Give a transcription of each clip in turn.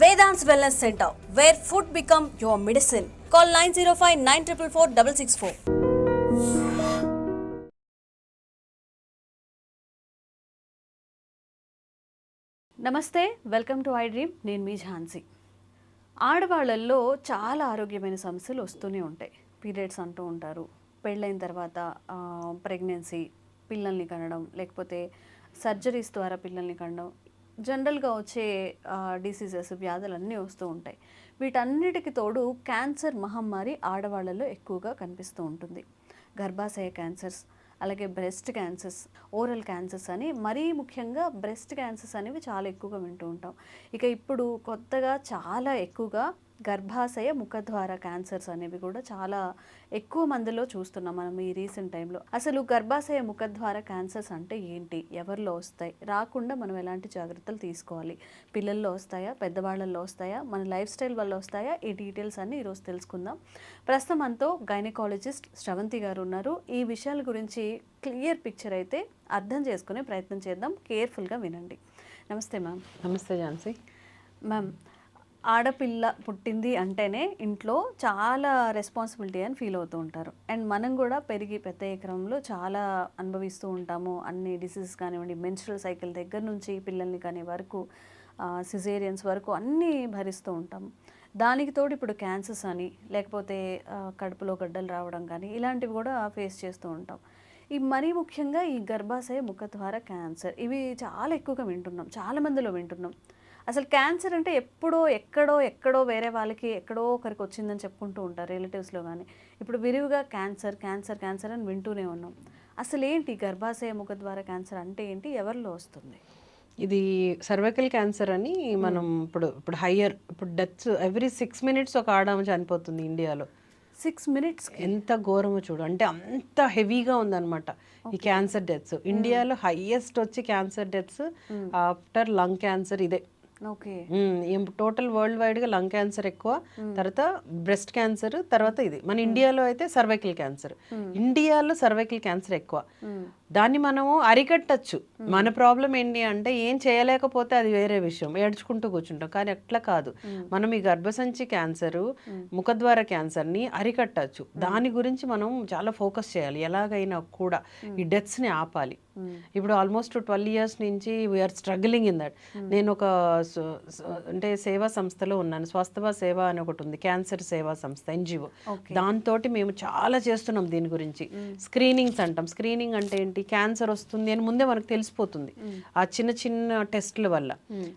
Vedant wellness center where food become your medicine call nine zero five nine triple four double six four namaste welcome to I dream నేను మీ ఝాన్సీ. ఆడవాళ్ళల్లో చాలా ఆరోగ్యమైన సమస్యలు వస్తూనే ఉంటాయి. Periods అంటూ ఉంటారు. పెళ్ళైన తర్వాత ప్రెగ్నెన్సీ పిల్లల్ని కనడం లేకపోతే సర్జరీస్ ద్వారా పిల్లల్ని కనడం జనరల్గా వచ్చే డిసీజెస్ వ్యాధులన్నీ వస్తూ ఉంటాయి. వీటన్నిటికి తోడు క్యాన్సర్ మహమ్మారి ఆడవాళ్ళలో ఎక్కువగా కనిపిస్తూ ఉంటుంది. గర్భాశయ క్యాన్సర్స్ అలాగే బ్రెస్ట్ క్యాన్సర్స్ ఓరల్ క్యాన్సర్స్ అని మరీ ముఖ్యంగా బ్రెస్ట్ క్యాన్సర్స్ అనేవి చాలా ఎక్కువగా వింటూ ఉంటాం. ఇక ఇప్పుడు కొత్తగా చాలా ఎక్కువగా గర్భాశయ ముఖద్వార క్యాన్సర్స్ అనేవి కూడా చాలా ఎక్కువ మందిలో చూస్తున్నాం మనం ఈ రీసెంట్ టైంలో అసలు గర్భాశయ ముఖద్వార క్యాన్సర్స్ అంటే ఏంటి? ఎవరిలో వస్తాయి? రాకుండా మనం ఎలాంటి జాగ్రత్తలు తీసుకోవాలి? పిల్లల్లో వస్తాయా? పెద్దవాళ్ళల్లో వస్తాయా? మన లైఫ్ స్టైల్ వల్ల వస్తాయా? ఈ డీటెయిల్స్ అన్ని ఈరోజు తెలుసుకుందాం. ప్రస్తుతం మనతో గైనకాలజిస్ట్ శ్రవంతి గారు ఉన్నారు. ఈ విషయాల గురించి క్లియర్ పిక్చర్ అయితే అర్థం చేసుకునే ప్రయత్నం చేద్దాం. కేర్ఫుల్గా వినండి. నమస్తే మ్యామ్. నమస్తే ఝాన్సీ. మ్యామ్ ఆడపిల్ల పుట్టింది అంటేనే ఇంట్లో చాలా రెస్పాన్సిబిలిటీ అని ఫీల్ అవుతూ ఉంటారు. అండ్ మనం కూడా పెరిగి పెద్ద ఎకరంలో చాలా అనుభవిస్తూ ఉంటాము. అన్ని డిసీజెస్ కానివ్వండి మెన్స్ట్రల్ సైకిల్ దగ్గర నుంచి పిల్లల్ని కానీ వరకు సిజేరియన్స్ వరకు అన్నీ భరిస్తూ ఉంటాము దానికి తోడు ఇప్పుడు క్యాన్సర్స్ అని లేకపోతే కడుపులో గడ్డలు రావడం కానీ ఇలాంటివి కూడా ఫేస్ చేస్తూ ఉంటాం. ఈ మరీ ముఖ్యంగా ఈ గర్భాశయ ముఖ ద్వారా క్యాన్సర్ ఇవి చాలా ఎక్కువగా వింటున్నాం. చాలా మందిలో వింటున్నాం. అసలు క్యాన్సర్ అంటే ఎప్పుడో ఎక్కడో ఎక్కడో వేరే వాళ్ళకి ఎక్కడో ఒకరికి వచ్చిందని చెప్పుకుంటూ ఉంటారు రిలేటివ్స్లో కానీ ఇప్పుడు విరివిగా క్యాన్సర్ క్యాన్సర్ క్యాన్సర్ అని వింటూనే ఉన్నాం. అసలు ఏంటి గర్భాశయ ముఖద్వార క్యాన్సర్ అంటే ఏంటి? ఎవరిలో వస్తుంది? ఇది సర్వైకల్ క్యాన్సర్ అని మనం ఇప్పుడు ఇప్పుడు హయ్యర్ ఇప్పుడు డెత్స్ ఎవ్రీ సిక్స్ మినిట్స్ ఒక ఆడమ చనిపోతుంది ఇండియాలో. సిక్స్ మినిట్స్ ఎంత ఘోరమో చూడు. అంటే అంత హెవీగా ఉందన్నమాట ఈ క్యాన్సర్ డెత్స్ ఇండియాలో హైయెస్ట్ వచ్చి cancer deaths after lung cancer ఇదే. టోటల్ వరల్డ్ వైడ్గా లంగ్ క్యాన్సర్ ఎక్కువ. తర్వాత బ్రెస్ట్ క్యాన్సర్ తర్వాత ఇది. మన ఇండియాలో అయితే సర్వైకల్ క్యాన్సర్. ఇండియాలో సర్వైకల్ క్యాన్సర్ ఎక్కువ. దాన్ని మనము అరికట్టచ్చు. మన ప్రాబ్లం ఏంటి అంటే ఏం చేయలేకపోతే అది వేరే విషయం. ఏడ్చుకుంటూ కూర్చుంటాం. కానీ అట్లా కాదు. మనం ఈ గర్భసంచి క్యాన్సర్ ముఖద్వార క్యాన్సర్ని అరికట్టచ్చు దాని గురించి మనం చాలా ఫోకస్ చేయాలి. ఎలాగైనా కూడా ఈ డెత్స్ని ఆపాలి ఇప్పుడు ఆల్మోస్ట్ ట్వెల్వ్ ఇయర్స్ నుంచి we are struggling in that నేను ఒక అంటే సేవా సంస్థలో ఉన్నాను. స్వస్థవ సేవ అని ఒకటి ఉంది. క్యాన్సర్ సేవా సంస్థ ఎన్జిఓ. దాంతో మేము చాలా చేస్తున్నాం దీని గురించి. స్క్రీనింగ్స్ అంటాం. స్క్రీనింగ్ అంటే ఏంటి? క్యాన్సర్ వస్తుంది అని ముందే మనకు తెలిసిపోతుంది. ఆ చిన్న చిన్న టెస్ట్ల వల్ల.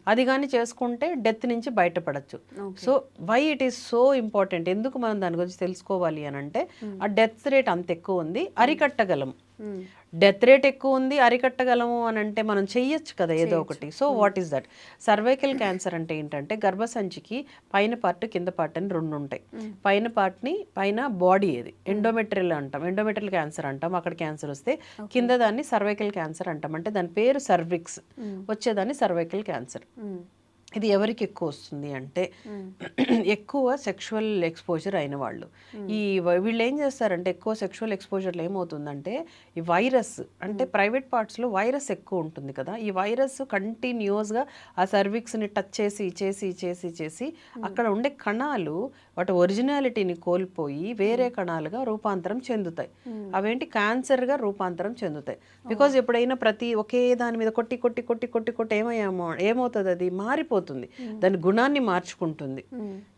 అది కానీ చేసుకుంటే డెత్ నుంచి బయటపడచ్చు. So why it is so important? ఎందుకు మనం దాని గురించి తెలుసుకోవాలి అని అంటే ఆ డెత్ రేట్ అంత ఎక్కువ ఉంది అరికట్టగలం. డెత్ రేట్ ఎక్కువ ఉంది అరికట్టగలము అని అంటే మనం చెయ్యొచ్చు కదా ఏదో ఒకటి. So what is that? Cervical cancer అంటే ఏంటంటే గర్భసంచికి పైన పార్ట్ కింద పార్ట్ అని రెండు ఉంటాయి. పైన పార్ట్ని పైన బాడీ ఇది ఎండోమెట్రియల్ అంటాం. ఎండోమెట్రియల్ క్యాన్సర్ అంటాం అక్కడ క్యాన్సర్ వస్తే కింద దాన్ని సర్వైకల్ క్యాన్సర్ అంటాం. అంటే దాని పేరు సర్విక్స్. వచ్చేదాన్ని సర్వైకల్ క్యాన్సర్. ఇది ఎవరికి ఎక్కువ వస్తుంది అంటే ఎక్కువ సెక్షువల్ ఎక్స్పోజర్ అయిన వాళ్ళు. ఈ వ- వీళ్ళు ఏం చేస్తారంటే ఎక్కువ సెక్షువల్ ఎక్స్పోజర్లో ఏమవుతుందంటే ఈ వైరస్ అంటే ప్రైవేట్ పార్ట్స్లో వైరస్ ఎక్కువ ఉంటుంది కదా. ఈ వైరస్ కంటిన్యూస్గా ఆ సర్విక్స్ని టచ్ చేసి చేసి చేసి చేసి అక్కడ ఉండే కణాలు వాటి ఒరిజినాలిటీని కోల్పోయి వేరే కణాలుగా రూపాంతరం చెందుతాయి. అవేంటి? క్యాన్సర్గా రూపాంతరం చెందుతాయి. బికాజ్ ఎప్పుడైనా ప్రతి ఒకే దాని మీద కొట్టి కొట్టి కొట్టి కొట్టి కొట్టి ఏమయ్యామో ఏమవుతుంది అది? మారిపోతుంది. దాని గుణాన్ని మార్చుకుంటుంది.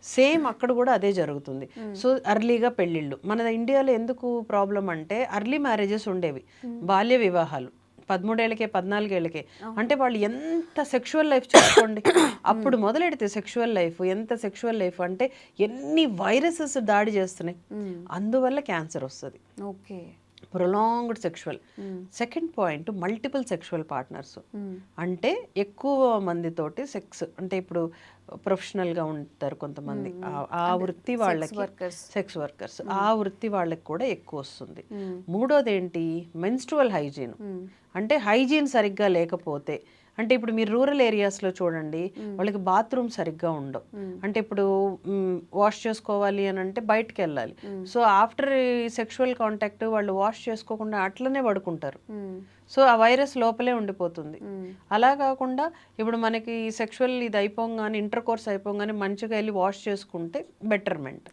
సేమ్ అక్కడ కూడా అదే జరుగుతుంది. సో అర్లీగా పెళ్ళిళ్ళు. మన ఇండియాలో ఎందుకు ప్రాబ్లం అంటే అర్లీ మ్యారేజెస్ ఉండేవి. బాల్య వివాహాలు. పదమూడేళ్ళకే పద్నాలుగేళ్ళకే. అంటే వాళ్ళు ఎంత సెక్షువల్ లైఫ్ చేసుకోండి. అప్పుడు మొదలెడితే సెక్షువల్ లైఫ్ ఎంత సెక్షువల్ లైఫ్ అంటే ఎన్ని వైరసెస్ దాడి చేస్తున్నాయి. అందువల్ల క్యాన్సర్ వస్తుంది. Okay. Prolonged sexual second point multiple sexual partners అంటే ఎక్కువ మందితోటి సెక్స్ అంటే ఇప్పుడు ప్రొఫెషనల్గా ఉంటారు కొంతమంది. ఆ- ఆ వృత్తి వాళ్ళకి సెక్స్ వర్కర్స్ ఆ వృత్తి వాళ్ళకి కూడా ఎక్కువ వస్తుంది. మూడోది ఏంటి మెన్స్ట్రువల్ హైజీన్ అంటే హైజీన్ సరిగ్గా లేకపోతే అంటే ఇప్పుడు మీరు రూరల్ ఏరియాస్లో చూడండి వాళ్ళకి బాత్రూమ్ సరిగ్గా ఉండవు. అంటే ఇప్పుడు వాష్ చేసుకోవాలి అని అంటే బయటకు వెళ్ళాలి. సో ఆఫ్టర్ సెక్షువల్ కాంటాక్ట్ వాళ్ళు వాష్ చేసుకోకుండా అట్లనే పడుకుంటారు. సో ఆ వైరస్ లోపలే ఉండిపోతుంది. అలా కాకుండా ఇప్పుడు మనకి సెక్షువల్ ఇది అయిపోగానే ఇంటర్ కోర్స్ అయిపోగానే మంచిగా వెళ్ళి వాష్ చేసుకుంటే బెటర్మెంట్.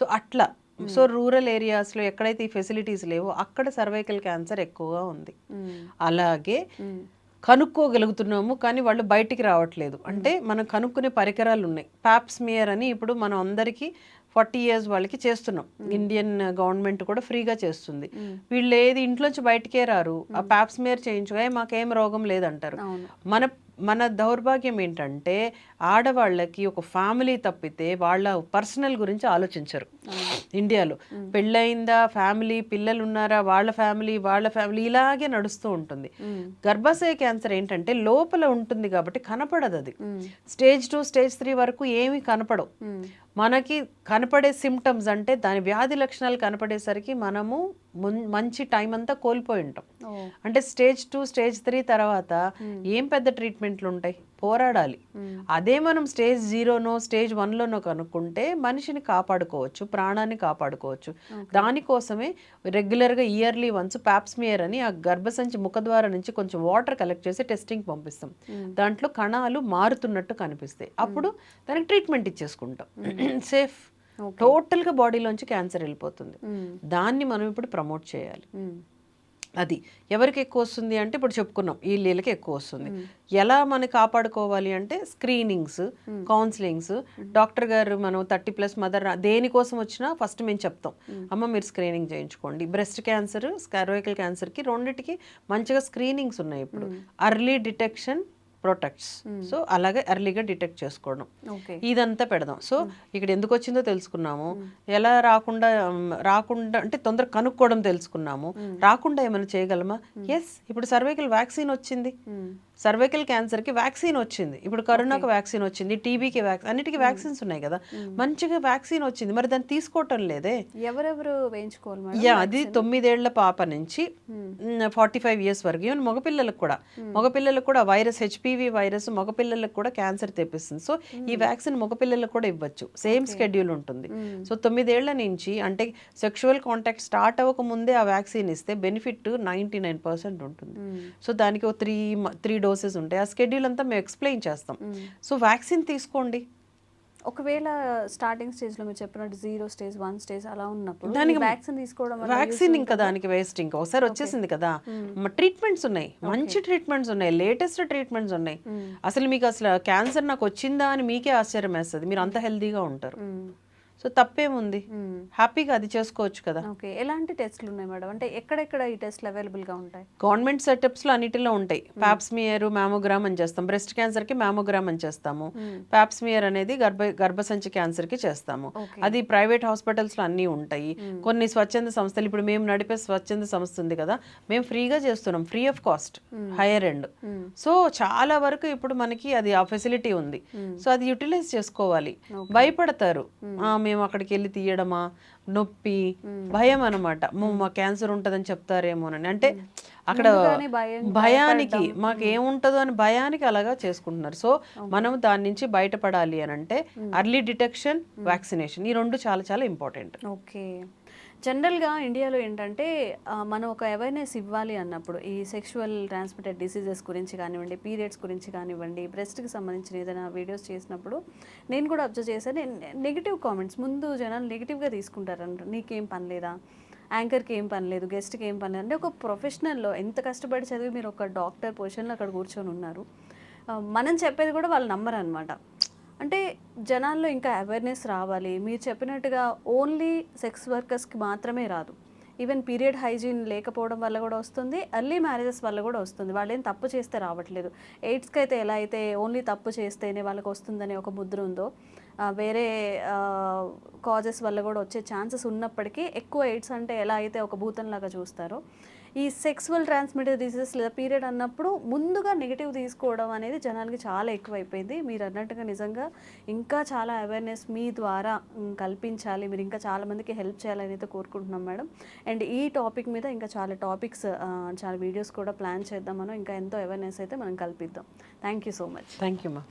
సో అట్లా. సో రూరల్ ఏరియాస్లో ఎక్కడైతే ఈ ఫెసిలిటీస్ లేవో అక్కడ సర్వైకల్ క్యాన్సర్ ఎక్కువగా ఉంది. అలాగే కనుక్కోగలుగుతున్నాము కానీ వాళ్ళు బయటికి రావట్లేదు. అంటే మనం కనుక్కునే పరికరాలు ఉన్నాయి. ప్యాప్స్మియర్ అని ఇప్పుడు మనం అందరికీ ఫార్టీ ఇయర్స్ వాళ్ళకి చేస్తున్నాం. ఇండియన్ గవర్నమెంట్ కూడా ఫ్రీగా చేస్తుంది. వీళ్ళు ఏది ఇంట్లోంచి బయటికే రారు. ఆ ప్యాప్స్మియర్ చేయించుగా మాకేం రోగం లేదంటారు. మన మన దౌర్భాగ్యం ఏంటంటే ఆడవాళ్ళకి ఒక ఫ్యామిలీ తప్పితే వాళ్ళ పర్సనల్ గురించి ఆలోచించరు. ఇండియాలో పెళ్ళయిందా ఫ్యామిలీ పిల్లలు ఉన్నారా వాళ్ళ ఫ్యామిలీ వాళ్ళ ఫ్యామిలీ ఇలాగే నడుస్తూ ఉంటుంది. గర్భాశయ క్యాన్సర్ ఏంటంటే లోపల ఉంటుంది కాబట్టి కనపడదు అది. స్టేజ్ టూ స్టేజ్ త్రీ వరకు ఏమీ కనపడవు. మనకి కనపడే సిమ్టమ్స్ అంటే దాని వ్యాధి లక్షణాలు కనపడేసరికి మనము మున్- మంచి టైం అంతా కోల్పోయి ఉంటాం. అంటే స్టేజ్ టూ స్టేజ్ త్రీ తర్వాత ఏం పెద్ద ట్రీట్మెంట్లు ఉంటాయి? పోరాడాలి. అదే మనం స్టేజ్ జీరోనో స్టేజ్ వన్లోనో కనుక్కుంటే మనిషిని కాపాడుకోవచ్చు ప్రాణాన్ని కాపాడుకోవచ్చు. దానికోసమే రెగ్యులర్గా ఇయర్లీ వన్స్ ప్యాప్స్మియర్ అని ఆ గర్భసంచి ముఖద్వారం నుంచి కొంచెం వాటర్ కలెక్ట్ చేసి టెస్టింగ్ పంపిస్తాం. దాంట్లో కణాలు మారుతున్నట్టు కనిపిస్తాయి. అప్పుడు దానికి ట్రీట్మెంట్ ఇచ్చేసుకుంటాం. సేఫ్. టోటల్గా బాడీలోంచి క్యాన్సర్ వెళ్ళిపోతుంది. దాన్ని మనం ఇప్పుడు ప్రమోట్ చేయాలి. అది ఎవరికి ఎక్కువ వస్తుంది అంటే ఇప్పుడు చెప్పుకున్నాం ఈ లీలకి ఎక్కువ వస్తుంది. ఎలా మనం కాపాడుకోవాలి అంటే స్క్రీనింగ్స్ కౌన్సిలింగ్స్ డాక్టర్ గారు మనం థర్టీ ప్లస్ మదర్ దేనికోసం వచ్చినా ఫస్ట్ మేము చెప్తాం అమ్మ మీరు స్క్రీనింగ్ చేయించుకోండి. బ్రెస్ట్ క్యాన్సర్ స్కారోయికల్ క్యాన్సర్కి రెండిటికి మంచిగా స్క్రీనింగ్స్ ఉన్నాయి ఇప్పుడు. Early detection protects. సో అలాగే ఎర్లీగా డిటెక్ట్ చేసుకోవడం. ఇదంతా పెడదాం. సో ఇక్కడ ఎందుకు వచ్చిందో తెలుసుకున్నాము. ఎలా రాకుండా రాకుండా అంటే తొందర కనుక్కోవడం తెలుసుకున్నాము. రాకుండా ఏమైనా చేయగలమా? ఎస్ ఇప్పుడు సర్వైకల్ వ్యాక్సిన్ వచ్చింది. సర్వైకల్ క్యాన్సర్కి వ్యాక్సిన్ వచ్చింది. ఇప్పుడు కరోనాకు వ్యాక్సిన్ వచ్చింది టీబీకి వ్యాక్సిన్ అన్నిటికీ వ్యాక్సిన్స్ ఉన్నాయి కదా. మంచిగా వ్యాక్సిన్ వచ్చింది. మరి దాన్ని తీసుకోవటం లేదే. ఎవరెవరు వేయించుకోవాలి యా అది తొమ్మిదేళ్ళ పాప నుంచి ఫార్టీ ఫైవ్ ఇయర్స్ వరకు. ఈవెన్ మగపిల్లలకు కూడా. మగపిల్లలకు కూడా వైరస్ హెచ్పివి వైరస్ మగపిల్లలకు కూడా క్యాన్సర్ తెప్పిస్తుంది. సో ఈ వ్యాక్సిన్ మగపిల్లలకు కూడా ఇవ్వచ్చు. సేమ్ స్కెడ్యూల్ ఉంటుంది. సో తొమ్మిదేళ్ళ నుంచి అంటే సెక్షువల్ కాంటాక్ట్ స్టార్ట్ అవ్వక ముందే ఆ వ్యాక్సిన్ ఇస్తే బెనిఫిట్ నైంటీ నైన్ పర్సెంట్ ఉంటుంది. సో దానికి ఒక త్రీ త్రీ డోసెస్ ఉంటాయి ఆ స్కెడ్యూల్ అంతా మేము ఎక్స్ప్లెయిన్ చేస్తాం. సో వ్యాక్సిన్ తీసుకోండి. ఒకవేళ స్టార్టింగ్ స్టేజ్లో మీరు చెప్పినట్టు జీరో స్టేజ్ వన్ స్టేజ్ అలా ఉన్నప్పుడు దానికి వ్యాక్సిన్ తీసుకోవడం వ్యాక్సిన్ ఇంకా దానికి వేస్ట్ ఇంకా. ఒకసారి వచ్చేసింది కదా. ట్రీట్మెంట్స్ ఉన్నాయి. మంచి ట్రీట్మెంట్స్ ఉన్నాయి. లేటెస్ట్ ట్రీట్మెంట్స్ ఉన్నాయి. అసలు మీకు అసలు క్యాన్సర్ నాకు వచ్చిందా అని మీకే ఆశ్చర్యం వేస్తుంది. మీరు అంత హెల్తీగా ఉంటారు. సో తప్పేముంది. హ్యాపీగా అది చేసుకోవచ్చు కదా. ఓకే. ఎలాంటి టెస్ట్లు ఉన్నాయి మేడం? అంటే ఎక్కడెక్కడ ఈ టెస్ట్లు అవైలబుల్గా ఉంటాయి? గవర్నమెంట్ సెటప్స్లో అన్నిటిలో ఉంటాయి. పాప్స్మియర్ మ్యామోగ్రామ్ అని చేస్తాం. బ్రెస్ట్ క్యాన్సర్కి మ్యామోగ్రామ్ అని చేస్తాము. పాప్స్మియర్ అనేది గర్భ గర్భసంచి క్యాన్సర్కి చేస్తాము అది ప్రైవేట్ హాస్పిటల్స్లో అన్నీ ఉంటాయి. కొన్ని స్వచ్ఛంద సంస్థలు ఇప్పుడు మేము నడిపే స్వచ్ఛంద సంస్థ ఉంది కదా మేము ఫ్రీగా చేస్తున్నాం. Free of cost. Higher end. So చాలా వరకు ఇప్పుడు మనకి అది ఆ ఫెసిలిటీ ఉంది. సో అది యూటిలైజ్ చేసుకోవాలి. భయపడతారు. మేము అక్కడికి వెళ్ళి తీయడమా? నొప్పి భయం అనమాట మా క్యాన్సర్ ఉంటుందని చెప్తారేమోనని. అంటే అక్కడ భయానికి మాకు ఏముంటుందో అని భయానికి అలాగా చేసుకుంటున్నారు. సో మనం దాని నుంచి బయటపడాలి అని అంటే అర్లీ డిటెక్షన్ వ్యాక్సినేషన్ ఈ రెండు చాలా చాలా ఇంపార్టెంట్ ఓకే. జనరల్గా ఇండియాలో ఏంటంటే మనం ఒక అవేర్నెస్ ఇవ్వాలి అన్నప్పుడు ఈ సెక్షువల్ ట్రాన్స్మిటెడ్ డిసీజెస్ గురించి కానివ్వండి పీరియడ్స్ గురించి కానివ్వండి బ్రెస్ట్కి సంబంధించిన ఏదైనా వీడియోస్ చేసినప్పుడు నేను కూడా అబ్జర్వ్ చేశాను నెగిటివ్ కామెంట్స్ ముందు జనాలు నెగిటివ్గా తీసుకుంటారంట నీకేం పని లేదా? యాంకర్కి ఏం పని లేదు? గెస్ట్కి ఏం పని లేదు? అంటే ఒక ప్రొఫెషనల్లో ఎంత కష్టపడి చదివి మీరు ఒక డాక్టర్ పొజిషన్లో అక్కడ కూర్చొని ఉన్నారు. మనం చెప్పేది కూడా వాళ్ళు నమ్మరు అనమాట అంటే జనాల్లో ఇంకా అవేర్నెస్ రావాలి. మీరు చెప్పినట్టుగా ఓన్లీ సెక్స్ వర్కర్స్కి మాత్రమే రాదు. ఈవెన్ పీరియడ్ హైజీన్ లేకపోవడం వల్ల కూడా వస్తుంది. ఎర్లీ మ్యారేజెస్ వల్ల కూడా వస్తుంది. వాళ్ళు ఏం తప్పు చేస్తే రావట్లేదు. ఎయిడ్స్కి అయితే ఎలా అయితే ఓన్లీ తప్పు చేస్తేనే వాళ్ళకి వస్తుందనే ఒక ముద్ర ఉందో వేరే కాజెస్ వల్ల కూడా వచ్చే ఛాన్సెస్ ఉన్నప్పటికీ ఎక్కువ ఎయిడ్స్ అంటే ఎలా అయితే ఒక భూతంలాగా చూస్తారో ఈ సెక్సువల్ ట్రాన్స్మిటెడ్ డిసీజెస్ లేదా పీరియడ్ అన్నప్పుడు ముందుగా నెగిటివ్ తీసుకోవడం అనేది జనాలకి చాలా ఎక్కువైపోయింది. మీరు అన్నట్టుగా నిజంగా ఇంకా చాలా అవేర్నెస్ మీ ద్వారా కల్పించాలి. మీరు ఇంకా చాలామందికి హెల్ప్ చేయాలని అయితే కోరుకుంటున్నాం మేడం. అండ్ ఈ టాపిక్ మీద ఇంకా చాలా టాపిక్స్ చాలా వీడియోస్ కూడా ప్లాన్ చేద్దాం మనం ఇంకా ఎంతో అవేర్నెస్ అయితే మనం కల్పిద్దాం. Thank you so much thank you మా